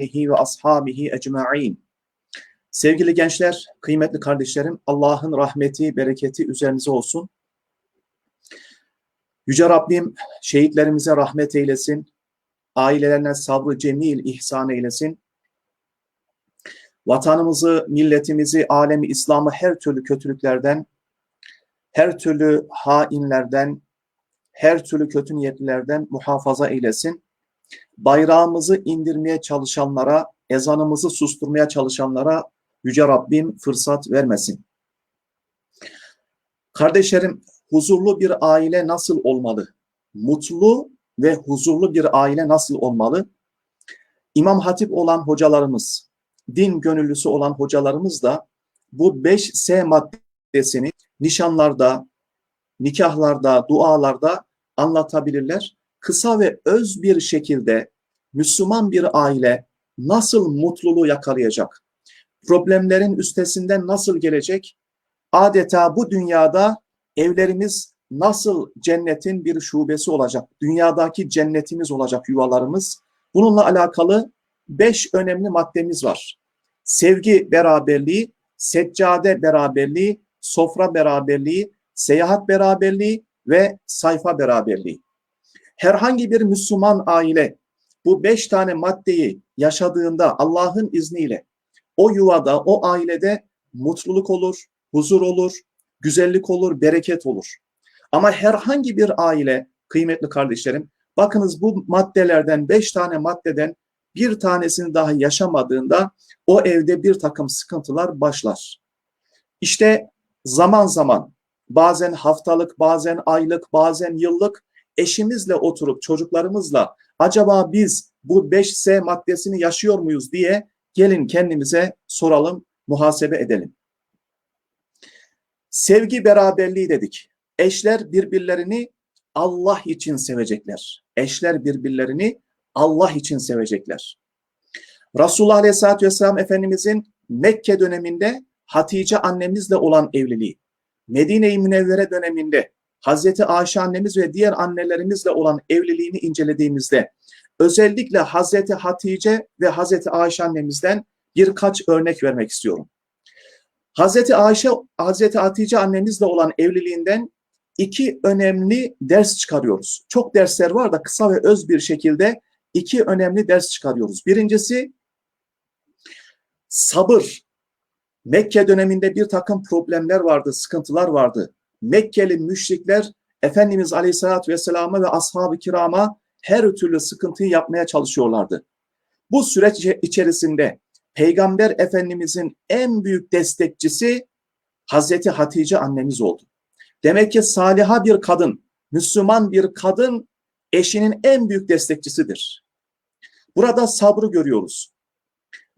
ve ashabihi ecma'in. Sevgili gençler, kıymetli kardeşlerim, Allah'ın rahmeti, bereketi üzerinize olsun. Yüce Rabbim şehitlerimize rahmet eylesin, ailelerine sabrı cemil ihsan eylesin. Vatanımızı, milletimizi, alemi İslam'ı her türlü kötülüklerden, her türlü hainlerden, her türlü kötü niyetlilerden muhafaza eylesin. Bayrağımızı indirmeye çalışanlara, ezanımızı susturmaya çalışanlara Yüce Rabbim fırsat vermesin. Kardeşlerim, huzurlu bir aile nasıl olmalı? Mutlu ve huzurlu bir aile nasıl olmalı? İmam Hatip olan hocalarımız, din gönüllüsü olan hocalarımız da bu 5S maddesini nişanlarda, nikahlarda, dualarda anlatabilirler. Kısa ve öz bir şekilde Müslüman bir aile nasıl mutluluğu yakalayacak? Problemlerin üstesinden nasıl gelecek? Adeta bu dünyada evlerimiz nasıl cennetin bir şubesi olacak? Dünyadaki cennetimiz olacak yuvalarımız. Bununla alakalı beş önemli maddemiz var. Sevgi beraberliği, seccade beraberliği, sofra beraberliği, seyahat beraberliği ve sayfa beraberliği. Herhangi bir Müslüman aile bu beş tane maddeyi yaşadığında Allah'ın izniyle o yuvada, o ailede mutluluk olur, huzur olur, güzellik olur, bereket olur. Ama herhangi bir aile, kıymetli kardeşlerim, bakınız bu maddelerden, beş tane maddeden bir tanesini daha yaşamadığında o evde bir takım sıkıntılar başlar. İşte zaman zaman bazen haftalık, bazen aylık, bazen yıllık eşimizle oturup çocuklarımızla acaba biz bu 5S maddesini yaşıyor muyuz diye gelin kendimize soralım, muhasebe edelim. Sevgi beraberliği dedik. Eşler birbirlerini Allah için sevecekler. Eşler birbirlerini Allah için sevecekler. Resulullah Aleyhisselatü Vesselam Efendimizin Mekke döneminde Hatice annemizle olan evliliği, Medine-i Münevvere döneminde Hazreti Ayşe annemiz ve diğer annelerimizle olan evliliğini incelediğimizde özellikle Hazreti Hatice ve Hazreti Ayşe annemizden birkaç örnek vermek istiyorum. Hazreti Ayşe, Hazreti Hatice annemizle olan evliliğinden iki önemli ders çıkarıyoruz. Çok dersler var da kısa ve öz bir şekilde iki önemli ders çıkarıyoruz. Birincisi sabır. Mekke döneminde bir takım problemler vardı, sıkıntılar vardı. Mekkeli müşrikler Efendimiz Aleyhisselatü Vesselam'a ve ashab-ı kirama her türlü sıkıntıyı yapmaya çalışıyorlardı. Bu süreç içerisinde Peygamber Efendimizin en büyük destekçisi Hazreti Hatice annemiz oldu. Demek ki saliha bir kadın, Müslüman bir kadın eşinin en büyük destekçisidir. Burada sabrı görüyoruz.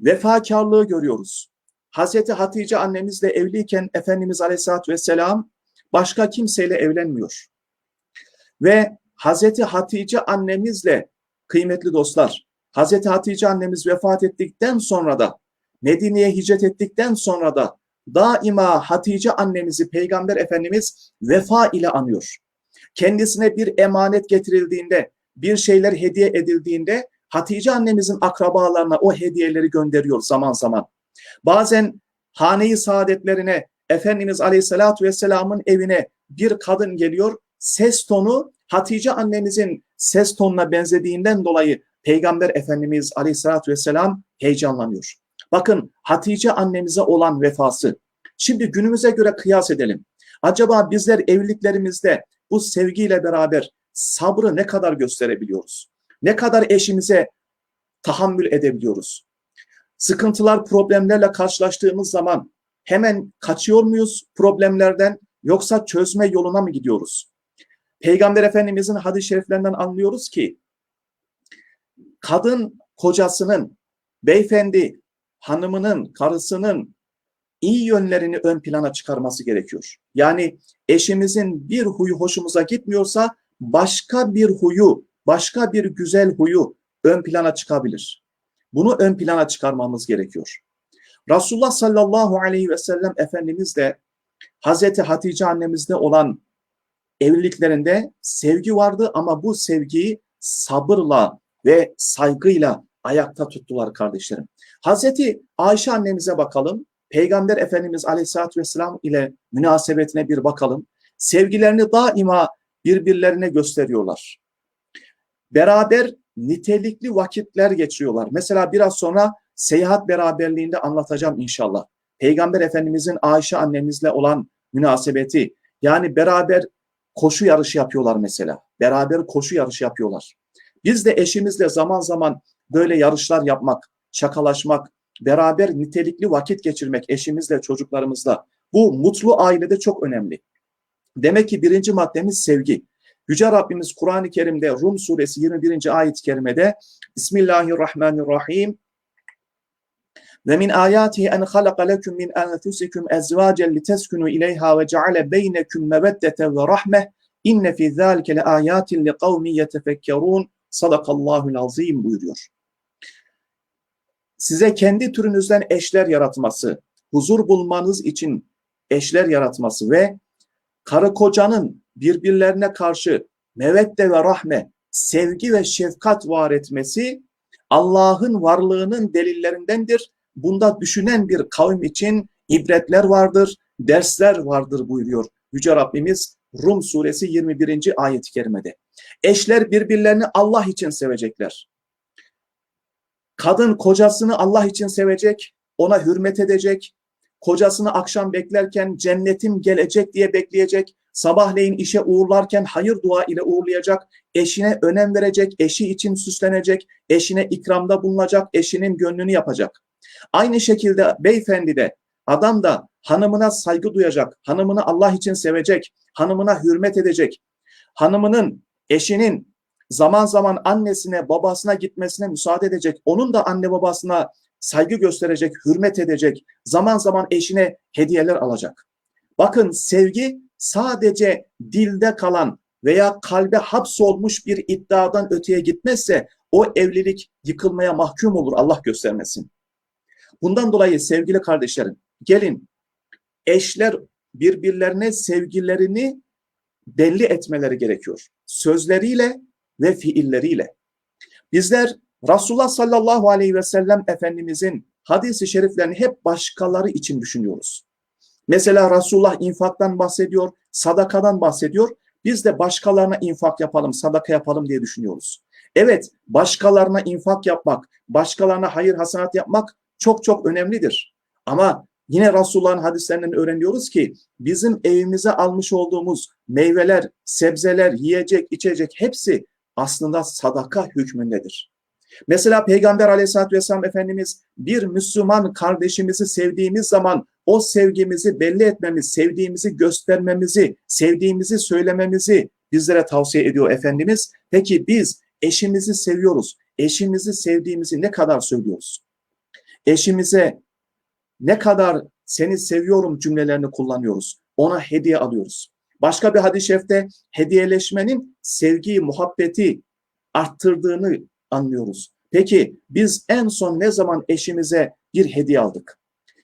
Vefakarlığı görüyoruz. Hazreti Hatice annemizle evliyken Efendimiz Aleyhisselatü Vesselam başka kimseyle evlenmiyor. Ve Hazreti Hatice annemizle kıymetli dostlar, Hazreti Hatice annemiz vefat ettikten sonra da Medine'ye hicret ettikten sonra da daima Hatice annemizi Peygamber Efendimiz vefa ile anıyor. Kendisine bir emanet getirildiğinde, bir şeyler hediye edildiğinde Hatice annemizin akrabalarına o hediyeleri gönderiyor zaman zaman. Bazen hane-i saadetlerine, Efendimiz Aleyhisselatü Vesselam'ın evine bir kadın geliyor, ses tonu Hatice annemizin ses tonuna benzediğinden dolayı Peygamber Efendimiz Aleyhisselatü Vesselam heyecanlanıyor. Bakın Hatice annemize olan vefası. Şimdi günümüze göre kıyas edelim. Acaba bizler evliliklerimizde bu sevgiyle beraber sabrı ne kadar gösterebiliyoruz? Ne kadar eşimize tahammül edebiliyoruz? Sıkıntılar, problemlerle karşılaştığımız zaman hemen kaçıyor muyuz problemlerden yoksa çözme yoluna mı gidiyoruz? Peygamber Efendimizin hadis-i şeriflerinden anlıyoruz ki kadın kocasının, beyefendi hanımının, karısının iyi yönlerini ön plana çıkarması gerekiyor. Yani eşimizin bir huyu hoşumuza gitmiyorsa başka bir huyu, başka bir güzel huyu ön plana çıkabilir. Bunu ön plana çıkarmamız gerekiyor. Resulullah sallallahu aleyhi ve sellem Efendimiz de Hazreti Hatice annemizde olan evliliklerinde sevgi vardı ama bu sevgiyi sabırla ve saygıyla ayakta tuttular kardeşlerim. Hazreti Ayşe annemize bakalım. Peygamber Efendimiz Aleyhisselatü Vesselam ile münasebetine bir bakalım. Sevgilerini daima birbirlerine gösteriyorlar. Beraber nitelikli vakitler geçiriyorlar. Mesela biraz sonra seyahat beraberliğinde anlatacağım inşallah. Peygamber Efendimizin Ayşe annemizle olan münasebeti. Yani beraber koşu yarışı yapıyorlar mesela. Beraber koşu yarışı yapıyorlar. Biz de eşimizle zaman zaman böyle yarışlar yapmak, şakalaşmak, beraber nitelikli vakit geçirmek eşimizle, çocuklarımızla. Bu mutlu ailede çok önemli. Demek ki birinci maddemiz sevgi. Yüce Rabbimiz Kur'an-ı Kerim'de Rum suresi 21. ayet-i kerimede Bismillahirrahmanirrahim ve min ayatihi en halaka lekum min enfusikum ezvacen liteskunu ileyha ve ceale beynekum meveddeten ve rahmeh inne fi zalike le ayatin li kavmi yetefekkerun sadakallahul azim buyuruyor. Size kendi türünüzden eşler yaratması, huzur bulmanız için eşler yaratması ve karı kocanın birbirlerine karşı mevedde ve rahme, sevgi ve şefkat var etmesi Allah'ın varlığının delillerindendir. Bunda düşünen bir kavim için ibretler vardır, dersler vardır buyuruyor Yüce Rabbimiz Rum suresi 21. ayet-i kerimede. Eşler birbirlerini Allah için sevecekler. Kadın kocasını Allah için sevecek, ona hürmet edecek, kocasını akşam beklerken cennetim gelecek diye bekleyecek, sabahleyin işe uğurlarken hayır dua ile uğurlayacak, eşine önem verecek, eşi için süslenecek, eşine ikramda bulunacak, eşinin gönlünü yapacak. Aynı şekilde beyefendi de adam da hanımına saygı duyacak, hanımını Allah için sevecek, hanımına hürmet edecek, hanımının, eşinin zaman zaman annesine, babasına gitmesine müsaade edecek, onun da anne babasına saygı gösterecek, hürmet edecek, zaman zaman eşine hediyeler alacak. Bakın sevgi sadece dilde kalan veya kalbe hapsolmuş bir iddiadan öteye gitmezse o evlilik yıkılmaya mahkum olur Allah göstermesin. Bundan dolayı sevgili kardeşlerim gelin eşler birbirlerine sevgilerini belli etmeleri gerekiyor. Sözleriyle ve fiilleriyle. Bizler Resulullah sallallahu aleyhi ve sellem Efendimizin hadisi şeriflerini hep başkaları için düşünüyoruz. Mesela Resulullah infaktan bahsediyor, sadakadan bahsediyor. Biz de başkalarına infak yapalım, sadaka yapalım diye düşünüyoruz. Evet, başkalarına infak yapmak, başkalarına hayır hasanat yapmak çok çok önemlidir. Ama yine Resulullah'ın hadislerinden öğreniyoruz ki bizim evimize almış olduğumuz meyveler, sebzeler, yiyecek, içecek hepsi aslında sadaka hükmündedir. Mesela Peygamber aleyhissalatü vesselam Efendimiz bir Müslüman kardeşimizi sevdiğimiz zaman o sevgimizi belli etmemiz, sevdiğimizi göstermemizi, sevdiğimizi söylememizi bizlere tavsiye ediyor Efendimiz. Peki biz eşimizi seviyoruz. Eşimizi sevdiğimizi ne kadar söylüyoruz? Eşimize ne kadar seni seviyorum cümlelerini kullanıyoruz. Ona hediye alıyoruz. Başka bir hadis-i şerifte hediyeleşmenin sevgiyi, muhabbeti arttırdığını anlıyoruz. Peki biz en son ne zaman eşimize bir hediye aldık?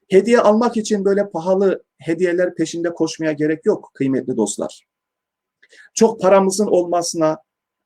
Hediye almak için böyle pahalı hediyeler peşinde koşmaya gerek yok kıymetli dostlar. Çok paramızın olmasına,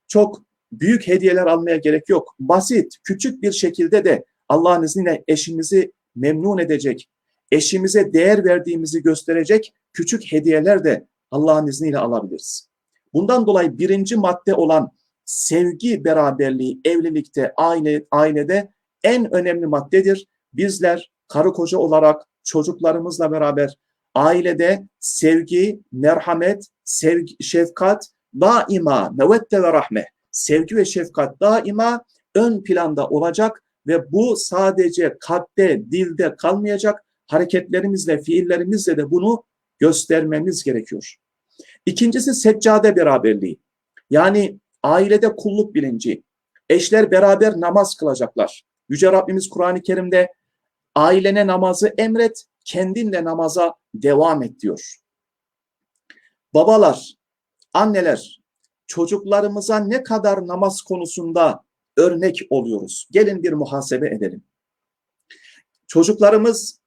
çok büyük hediyeler almaya gerek yok. Basit, küçük bir şekilde de Allah'ın izniyle eşimizi memnun edecek, eşimize değer verdiğimizi gösterecek küçük hediyeler de Allah'ın izniyle alabiliriz. Bundan dolayı birinci madde olan sevgi beraberliği evlilikte, aile, ailede en önemli maddedir. Bizler karı koca olarak çocuklarımızla beraber ailede sevgi, merhamet, sevgi, şefkat daima mevedde ve rahme, sevgi ve şefkat daima ön planda olacak ve bu sadece kalpte, dilde kalmayacak. Hareketlerimizle, fiillerimizle de bunu göstermemiz gerekiyor. İkincisi seccade beraberliği. Yani ailede kulluk bilinci. Eşler beraber namaz kılacaklar. Yüce Rabbimiz Kur'an-ı Kerim'de ailene namazı emret, kendinle namaza devam et diyor. Babalar, anneler, çocuklarımıza ne kadar namaz konusunda örnek oluyoruz? Gelin bir muhasebe edelim. Çocuklarımız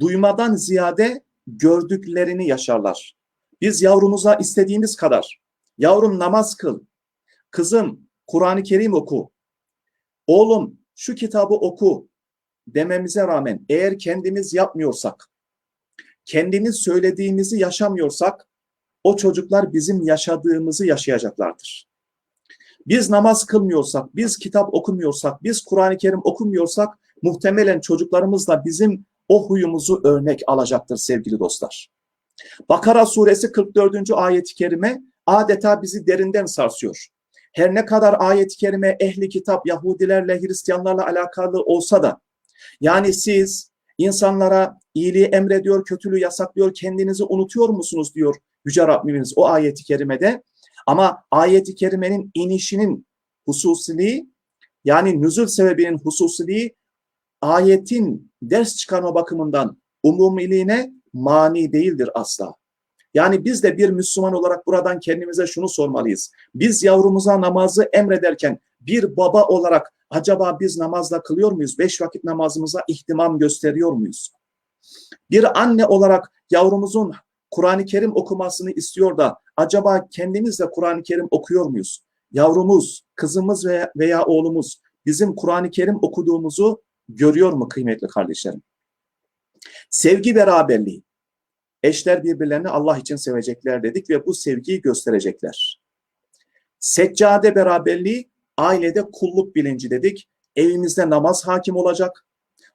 duymadan ziyade gördüklerini yaşarlar. Biz yavrumuza istediğimiz kadar, yavrum namaz kıl, kızım Kur'an-ı Kerim oku, oğlum şu kitabı oku dememize rağmen eğer kendimiz yapmıyorsak, kendimiz söylediğimizi yaşamıyorsak o çocuklar bizim yaşadığımızı yaşayacaklardır. Biz namaz kılmıyorsak, biz kitap okumuyorsak, biz Kur'an-ı Kerim okumuyorsak muhtemelen çocuklarımız da bizim o huyumuzu örnek alacaktır sevgili dostlar. Bakara suresi 44. ayet-i kerime adeta bizi derinden sarsıyor. Her ne kadar ayet-i kerime ehli kitap Yahudilerle Hristiyanlarla alakalı olsa da yani siz insanlara iyiliği emrediyor, kötülüğü yasaklıyor, kendinizi unutuyor musunuz diyor Yüce Rabbimiz o ayeti kerimede. Ama ayeti kerimenin inişinin hususiliği yani nüzul sebebinin hususiliği ayetin ders çıkarma bakımından umumiliğine mani değildir asla. Yani biz de bir Müslüman olarak buradan kendimize şunu sormalıyız. Biz yavrumuza namazı emrederken bir baba olarak acaba biz namazla kılıyor muyuz? Beş vakit namazımıza ihtimam gösteriyor muyuz? Bir anne olarak yavrumuzun Kur'an-ı Kerim okumasını istiyor da acaba kendimiz de Kur'an-ı Kerim okuyor muyuz? Yavrumuz, kızımız veya, veya oğlumuz bizim Kur'an-ı Kerim okuduğumuzu görüyor mu kıymetli kardeşlerim? Sevgi beraberliği. Eşler birbirlerini Allah için sevecekler dedik ve bu sevgiyi gösterecekler. Seccade beraberliği, ailede kulluk bilinci dedik. Evimizde namaz hakim olacak.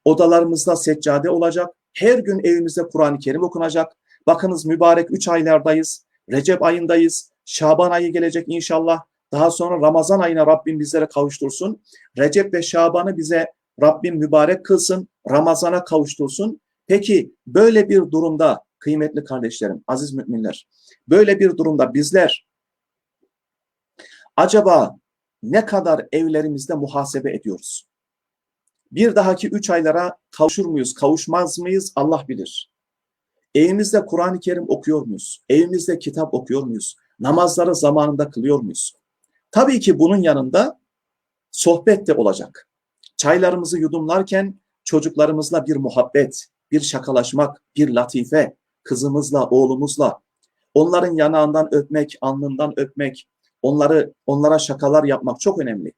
Odalarımızda seccade olacak. Her gün evimizde Kur'an-ı Kerim okunacak. Bakınız mübarek üç aylardayız. Recep ayındayız. Şaban ayı gelecek inşallah. Daha sonra Ramazan ayına Rabbim bizlere kavuştursun. Recep ve Şaban'ı bize Rabbim mübarek kılsın. Ramazan'a kavuştursun. Peki böyle bir durumda kıymetli kardeşlerim, aziz müminler, böyle bir durumda bizler acaba ne kadar evlerimizde muhasebe ediyoruz? Bir dahaki üç aylara kavuşur muyuz, kavuşmaz mıyız Allah bilir. Evimizde Kur'an-ı Kerim okuyor muyuz? Evimizde kitap okuyor muyuz? Namazları zamanında kılıyor muyuz? Tabii ki bunun yanında sohbet de olacak. Çaylarımızı yudumlarken çocuklarımızla bir muhabbet, bir şakalaşmak, bir latife, kızımızla, oğlumuzla, onların yanağından öpmek, alnından öpmek, onları onlara şakalar yapmak çok önemli.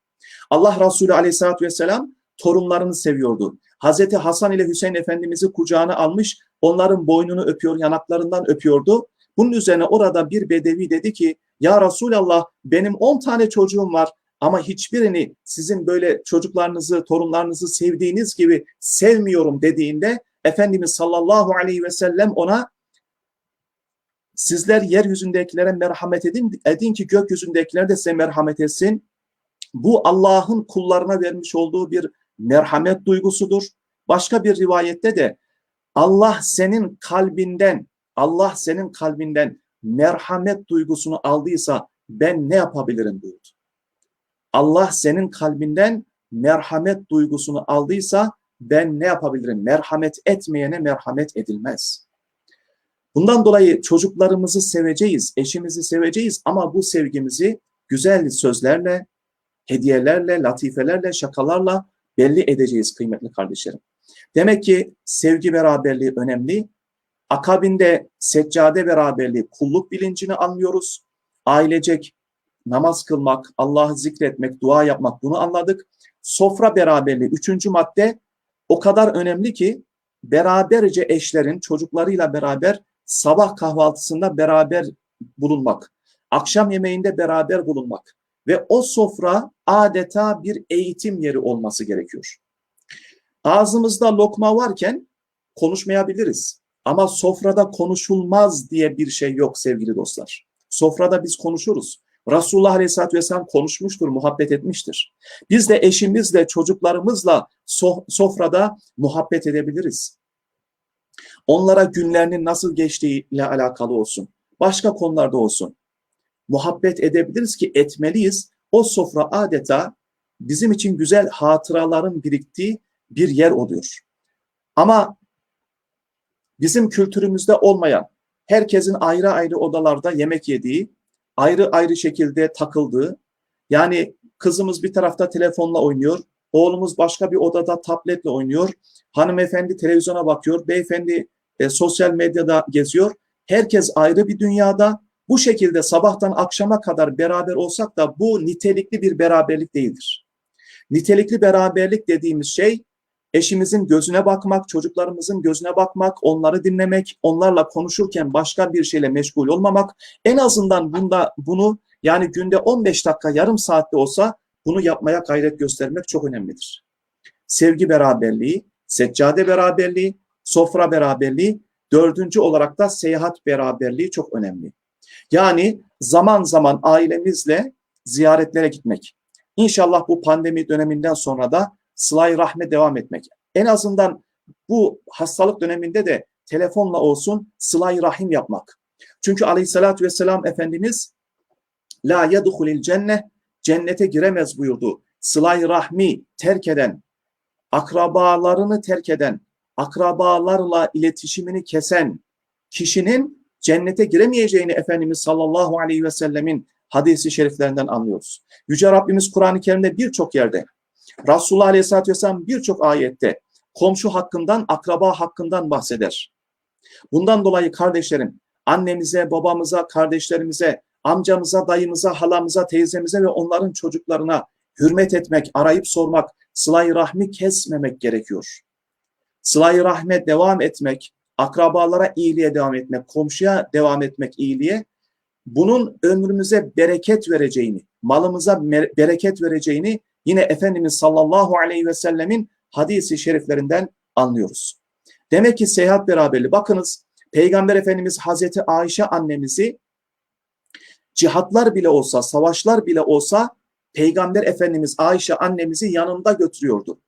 Allah Resulü Aleyhisselatü Vesselam torunlarını seviyordu. Hazreti Hasan ile Hüseyin Efendimiz'i kucağına almış, onların boynunu öpüyor, yanaklarından öpüyordu. Bunun üzerine orada bir bedevi dedi ki, ya Resulallah benim 10 tane çocuğum var ama hiçbirini sizin böyle çocuklarınızı, torunlarınızı sevdiğiniz gibi sevmiyorum dediğinde Efendimiz sallallahu aleyhi ve sellem ona sizler yeryüzündekilere merhamet edin, edin ki gökyüzündekiler de size merhamet etsin. Bu Allah'ın kullarına vermiş olduğu bir merhamet duygusudur. Başka bir rivayette de Allah senin kalbinden, Allah senin kalbinden merhamet duygusunu aldıysa ben ne yapabilirim buyurdu. Allah senin kalbinden merhamet duygusunu aldıysa ben ne yapabilirim? Merhamet etmeyene merhamet edilmez. Bundan dolayı çocuklarımızı seveceğiz, eşimizi seveceğiz ama bu sevgimizi güzel sözlerle, hediyelerle, latifelerle, şakalarla belli edeceğiz kıymetli kardeşlerim. Demek ki sevgi beraberliği önemli. Akabinde seccade beraberliği, kulluk bilincini anlıyoruz. Ailecek namaz kılmak, Allah'ı zikretmek, dua yapmak bunu anladık. Sofra beraberliği, üçüncü madde o kadar önemli ki beraberce eşlerin çocuklarıyla beraber sabah kahvaltısında beraber bulunmak, akşam yemeğinde beraber bulunmak ve o sofra adeta bir eğitim yeri olması gerekiyor. Ağzımızda lokma varken konuşmayabiliriz ama sofrada konuşulmaz diye bir şey yok sevgili dostlar. Sofrada biz konuşuruz. Resulullah Aleyhisselatü Vesselam konuşmuştur, muhabbet etmiştir. Biz de eşimizle, çocuklarımızla sofrada muhabbet edebiliriz. Onlara günlerinin nasıl geçtiğiyle alakalı olsun. Başka konularda olsun. Muhabbet edebiliriz ki etmeliyiz. O sofra adeta bizim için güzel hatıraların biriktiği bir yer oluyor. Ama bizim kültürümüzde olmayan, herkesin ayrı ayrı odalarda yemek yediği, ayrı ayrı şekilde takıldığı, yani kızımız bir tarafta telefonla oynuyor, oğlumuz başka bir odada tabletle oynuyor, hanımefendi televizyona bakıyor, beyefendi e, sosyal medyada geziyor. Herkes ayrı bir dünyada. Bu şekilde sabahtan akşama kadar beraber olsak da bu nitelikli bir beraberlik değildir. Nitelikli beraberlik dediğimiz şey eşimizin gözüne bakmak, çocuklarımızın gözüne bakmak, onları dinlemek, onlarla konuşurken başka bir şeyle meşgul olmamak. En azından bunda bunu yani günde 15 dakika, yarım saatte olsa bunu yapmaya gayret göstermek çok önemlidir. Sevgi beraberliği, seccade beraberliği, sofra beraberliği, dördüncü olarak da seyahat beraberliği çok önemli. Yani zaman zaman ailemizle ziyaretlere gitmek. İnşallah bu pandemi döneminden sonra da sılay rahme devam etmek. En azından bu hastalık döneminde de telefonla olsun sılay rahim yapmak. Çünkü aleyhissalatü vesselam Efendimiz la yedhulil cenne cennete giremez buyurdu. Sılay rahmi terk eden, akrabalarını terk eden, akrabalarla iletişimini kesen kişinin cennete giremeyeceğini Efendimiz sallallahu aleyhi ve sellemin hadisi şeriflerinden anlıyoruz. Yüce Rabbimiz Kur'an-ı Kerim'de birçok yerde, Resulullah Aleyhisselatü Vesselam birçok ayette komşu hakkından, akraba hakkından bahseder. Bundan dolayı kardeşlerim, annemize, babamıza, kardeşlerimize, amcamıza, dayımıza, halamıza, teyzemize ve onların çocuklarına hürmet etmek, arayıp sormak, sıla rahmi kesmemek gerekiyor. sıla rahme devam etmek, akrabalara iyiliğe devam etmek, komşuya devam etmek iyiliğe, bunun ömrümüze bereket vereceğini, malımıza bereket vereceğini yine Efendimiz sallallahu aleyhi ve sellemin hadisi şeriflerinden anlıyoruz. Demek ki seyahat beraberliği. Bakınız Peygamber Efendimiz Hazreti Ayşe annemizi cihatlar bile olsa, savaşlar bile olsa Peygamber Efendimiz Ayşe annemizi yanında götürüyordu.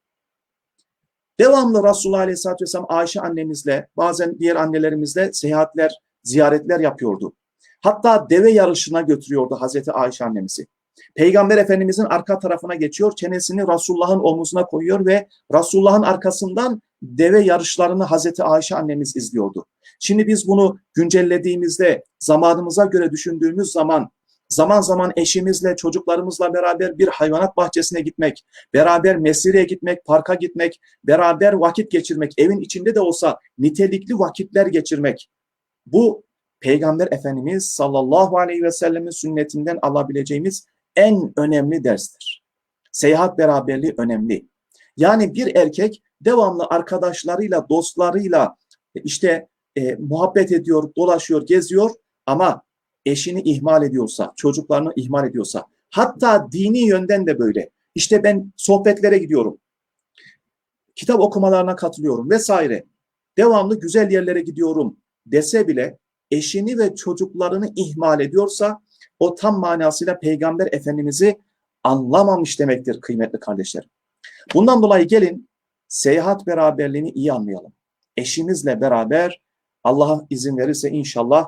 Devamlı Resulullah Aleyhisselatü Vesselam Ayşe annemizle, bazen diğer annelerimizle seyahatler, ziyaretler yapıyordu. Hatta deve yarışına götürüyordu Hazreti Ayşe annemizi. Peygamber Efendimizin arka tarafına geçiyor, çenesini Resulullah'ın omuzuna koyuyor ve Resulullah'ın arkasından deve yarışlarını Hazreti Ayşe annemiz izliyordu. Şimdi biz bunu güncellediğimizde, zamanımıza göre düşündüğümüz zaman zaman zaman eşimizle, çocuklarımızla beraber bir hayvanat bahçesine gitmek, beraber mesireye gitmek, parka gitmek, beraber vakit geçirmek, evin içinde de olsa nitelikli vakitler geçirmek. Bu Peygamber Efendimiz sallallahu aleyhi ve sellemin sünnetinden alabileceğimiz en önemli derstir. Seyahat beraberliği önemli. Yani bir erkek devamlı arkadaşlarıyla, dostlarıyla işte e, muhabbet ediyor, dolaşıyor, geziyor ama eşini ihmal ediyorsa, çocuklarını ihmal ediyorsa, hatta dini yönden de böyle. İşte ben sohbetlere gidiyorum, kitap okumalarına katılıyorum vesaire. Devamlı güzel yerlere gidiyorum dese bile eşini ve çocuklarını ihmal ediyorsa o tam manasıyla Peygamber Efendimiz'i anlamamış demektir kıymetli kardeşlerim. Bundan dolayı gelin seyahat beraberliğini iyi anlayalım. Eşimizle beraber Allah izin verirse inşallah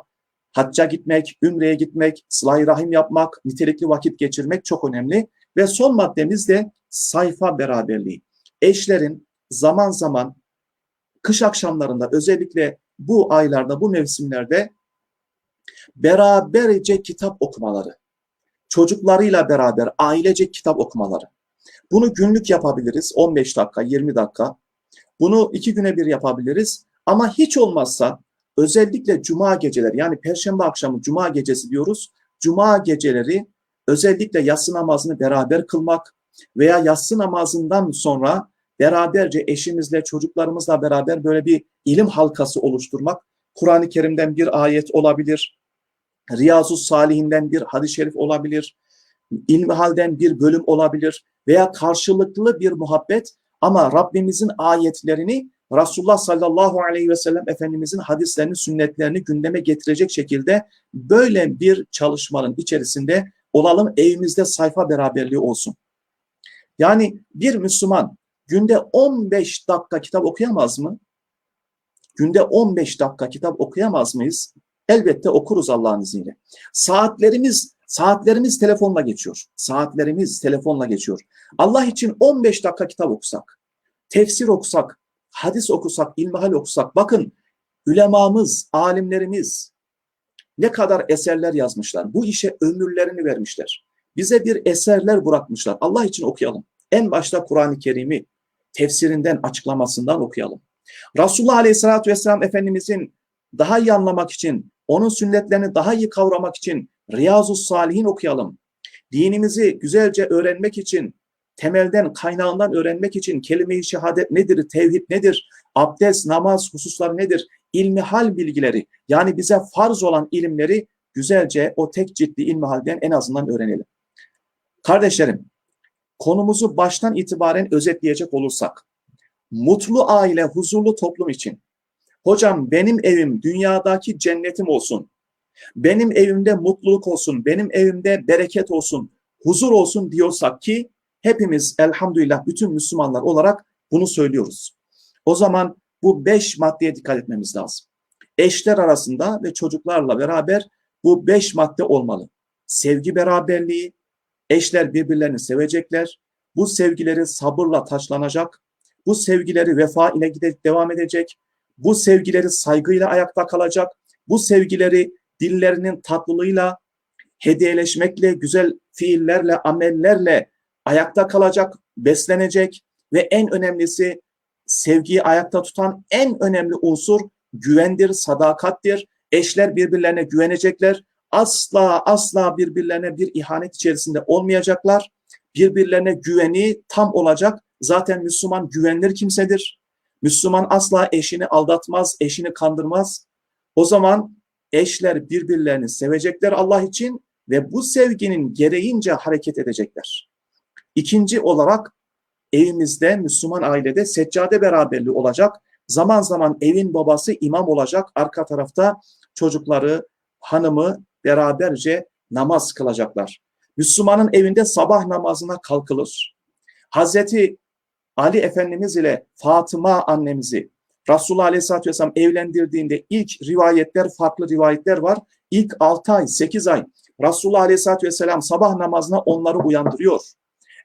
hacca gitmek, ümreye gitmek, sıla rahim yapmak, nitelikli vakit geçirmek çok önemli. Ve son maddemiz de sayfa beraberliği. Eşlerin zaman zaman kış akşamlarında özellikle bu aylarda, bu mevsimlerde beraberce kitap okumaları, çocuklarıyla beraber ailece kitap okumaları. Bunu günlük yapabiliriz, 15 dakika, 20 dakika. Bunu iki güne bir yapabiliriz. Ama hiç olmazsa özellikle cuma geceleri yani perşembe akşamı cuma gecesi diyoruz. Cuma geceleri özellikle yatsı namazını beraber kılmak veya yatsı namazından sonra beraberce eşimizle çocuklarımızla beraber böyle bir ilim halkası oluşturmak Kur'an-ı Kerim'den bir ayet olabilir, Riyazu Salihinden bir hadis-i şerif olabilir, İlmihal'den bir bölüm olabilir veya karşılıklı bir muhabbet ama Rabbimizin ayetlerini Resulullah sallallahu aleyhi ve sellem Efendimizin hadislerini, sünnetlerini gündeme getirecek şekilde böyle bir çalışmanın içerisinde olalım, evimizde sayfa beraberliği olsun. Yani bir Müslüman günde 15 dakika kitap okuyamaz mı? Günde 15 dakika kitap okuyamaz mıyız? Elbette okuruz Allah'ın izniyle. Saatlerimiz saatlerimiz telefonla geçiyor. Saatlerimiz telefonla geçiyor. Allah için 15 dakika kitap okusak, tefsir okusak, hadis okusak, ilmihal okusak, bakın ülemamız, alimlerimiz ne kadar eserler yazmışlar. Bu işe ömürlerini vermişler. Bize bir eserler bırakmışlar. Allah için okuyalım. En başta Kur'an-ı Kerim'i tefsirinden, açıklamasından okuyalım. Resulullah Aleyhisselatü Vesselam Efendimizin daha iyi anlamak için, onun sünnetlerini daha iyi kavramak için Riyazu Salihin okuyalım. Dinimizi güzelce öğrenmek için temelden, kaynağından öğrenmek için kelime-i şehadet nedir, tevhid nedir, abdest, namaz hususları nedir, ilmihal bilgileri yani bize farz olan ilimleri güzelce o tek ciddi ilmihalden en azından öğrenelim. Kardeşlerim, konumuzu baştan itibaren özetleyecek olursak, mutlu aile, huzurlu toplum için, hocam benim evim dünyadaki cennetim olsun, benim evimde mutluluk olsun, benim evimde bereket olsun, huzur olsun diyorsak ki hepimiz elhamdülillah bütün Müslümanlar olarak bunu söylüyoruz. O zaman bu beş maddeye dikkat etmemiz lazım. Eşler arasında ve çocuklarla beraber bu beş madde olmalı. Sevgi beraberliği, eşler birbirlerini sevecekler, bu sevgileri sabırla taşlanacak, bu sevgileri vefa ile gidip devam edecek, bu sevgileri saygıyla ayakta kalacak, bu sevgileri dillerinin tatlılığıyla, hediyeleşmekle, güzel fiillerle, amellerle ayakta kalacak, beslenecek ve en önemlisi sevgiyi ayakta tutan en önemli unsur güvendir, sadakattir. Eşler birbirlerine güvenecekler. Asla asla birbirlerine bir ihanet içerisinde olmayacaklar. Birbirlerine güveni tam olacak. Zaten Müslüman güvenilir kimsedir. Müslüman asla eşini aldatmaz, eşini kandırmaz. O zaman eşler birbirlerini sevecekler Allah için ve bu sevginin gereğince hareket edecekler. İkinci olarak evimizde, Müslüman ailede seccade beraberliği olacak. Zaman zaman evin babası imam olacak. Arka tarafta çocukları, hanımı beraberce namaz kılacaklar. Müslümanın evinde sabah namazına kalkılır. Hazreti Ali Efendimiz ile Fatıma annemizi Resulullah Aleyhisselatü Vesselam evlendirdiğinde ilk rivayetler, farklı rivayetler var. İlk 6 ay, 8 ay Resulullah Aleyhisselatü Vesselam sabah namazına onları uyandırıyor.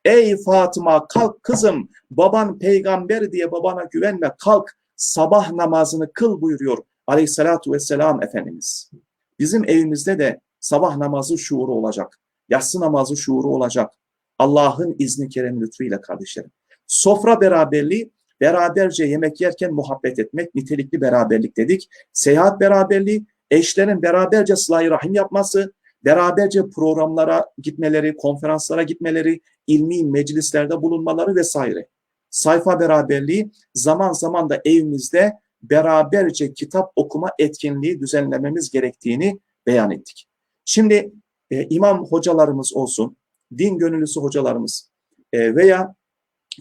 Ey Fatıma kalk kızım baban peygamber diye babana güvenme kalk sabah namazını kıl buyuruyor aleyhissalatu vesselam Efendimiz. Bizim evimizde de sabah namazı şuuru olacak. Yatsı namazı şuuru olacak. Allah'ın izni kerem lütfuyla kardeşlerim. Sofra beraberliği beraberce yemek yerken muhabbet etmek nitelikli beraberlik dedik. Seyahat beraberliği eşlerin beraberce sıla rahim yapması, beraberce programlara gitmeleri, konferanslara gitmeleri, ilmi meclislerde bulunmaları vesaire. Sayfa beraberliği zaman zaman da evimizde beraberce kitap okuma etkinliği düzenlememiz gerektiğini beyan ettik. Şimdi e, imam hocalarımız olsun, din gönüllüsü hocalarımız e, veya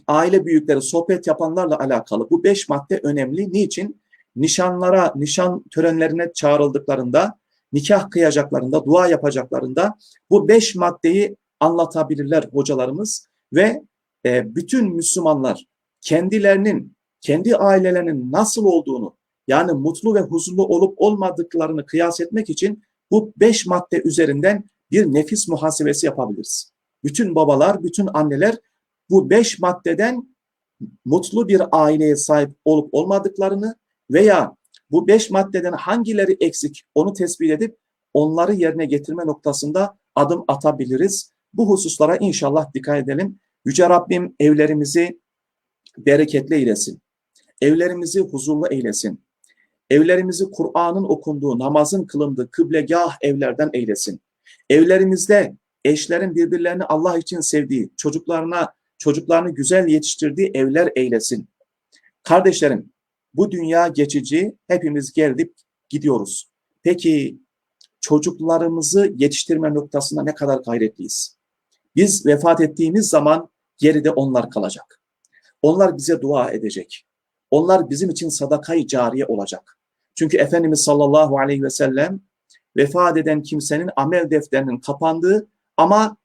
aile büyükleri sohbet yapanlarla alakalı bu beş madde önemli. Niçin? Nişanlara, nişan törenlerine çağrıldıklarında, nikah kıyacaklarında, dua yapacaklarında bu beş maddeyi anlatabilirler hocalarımız ve e, bütün Müslümanlar kendilerinin, kendi ailelerinin nasıl olduğunu yani mutlu ve huzurlu olup olmadıklarını kıyas etmek için bu beş madde üzerinden bir nefis muhasebesi yapabiliriz. Bütün babalar, bütün anneler bu beş maddeden mutlu bir aileye sahip olup olmadıklarını veya bu beş maddeden hangileri eksik onu tespit edip onları yerine getirme noktasında adım atabiliriz. Bu hususlara inşallah dikkat edelim. Yüce Rabbim evlerimizi bereketli eylesin. Evlerimizi huzurlu eylesin. Evlerimizi Kur'an'ın okunduğu, namazın kılındığı kıblegah evlerden eylesin. Evlerimizde eşlerin birbirlerini Allah için sevdiği, çocuklarına çocuklarını güzel yetiştirdiği evler eylesin. Kardeşlerim, bu dünya geçici, hepimiz geldik gidiyoruz. Peki çocuklarımızı yetiştirme noktasında ne kadar gayretliyiz? Biz vefat ettiğimiz zaman geride onlar kalacak. Onlar bize dua edecek. Onlar bizim için sadakayı cariye olacak. Çünkü Efendimiz sallallahu aleyhi ve sellem vefat eden kimsenin amel defterinin kapandığı ama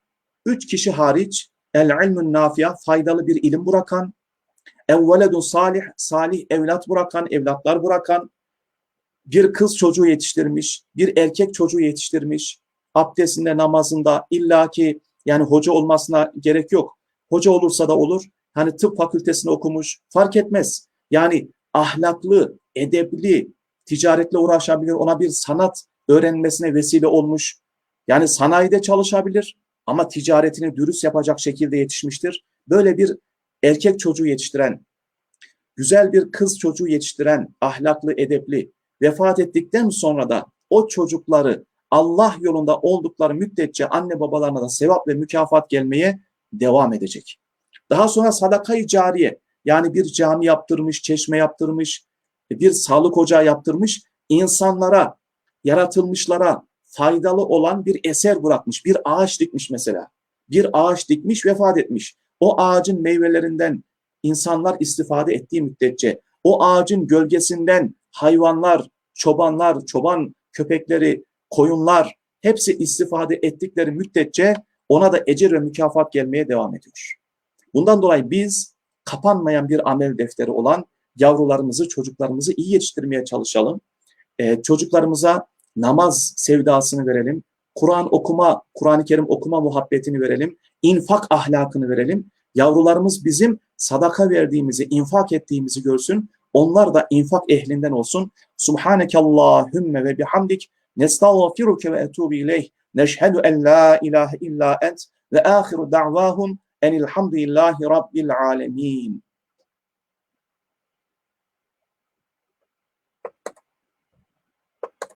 üç kişi hariç el ilmun nafiya faydalı bir ilim bırakan, evveledun salih salih evlat bırakan, evlatlar bırakan, bir kız çocuğu yetiştirmiş, bir erkek çocuğu yetiştirmiş, abdestinde, namazında illaki yani hoca olmasına gerek yok. Hoca olursa da olur. Hani tıp fakültesini okumuş fark etmez. Yani ahlaklı, edepli, ticaretle uğraşabilir, ona bir sanat öğrenmesine vesile olmuş. Yani sanayide çalışabilir ama ticaretini dürüst yapacak şekilde yetişmiştir. Böyle bir erkek çocuğu yetiştiren, güzel bir kız çocuğu yetiştiren, ahlaklı, edepli, vefat ettikten sonra da o çocukları Allah yolunda oldukları müddetçe anne babalarına da sevap ve mükafat gelmeye devam edecek. Daha sonra sadakayı cariye yani bir cami yaptırmış, çeşme yaptırmış, bir sağlık ocağı yaptırmış, insanlara, yaratılmışlara faydalı olan bir eser bırakmış, bir ağaç dikmiş mesela. Bir ağaç dikmiş, vefat etmiş. O ağacın meyvelerinden insanlar istifade ettiği müddetçe, o ağacın gölgesinden hayvanlar, çobanlar, çoban köpekleri, koyunlar hepsi istifade ettikleri müddetçe ona da ecir ve mükafat gelmeye devam ediyor. Bundan dolayı biz kapanmayan bir amel defteri olan yavrularımızı, çocuklarımızı iyi yetiştirmeye çalışalım. Ee, çocuklarımıza namaz sevdasını verelim. Kur'an okuma, Kur'an-ı Kerim okuma muhabbetini verelim. infak ahlakını verelim. Yavrularımız bizim sadaka verdiğimizi, infak ettiğimizi görsün. Onlar da infak ehlinden olsun. Subhaneke Allahümme ve bihamdik. Nestağfiruke ve etubu ileyh. Neşhedü en la ilahe illa ent. Ve ahiru da'vahum enilhamdülillahi rabbil alemin.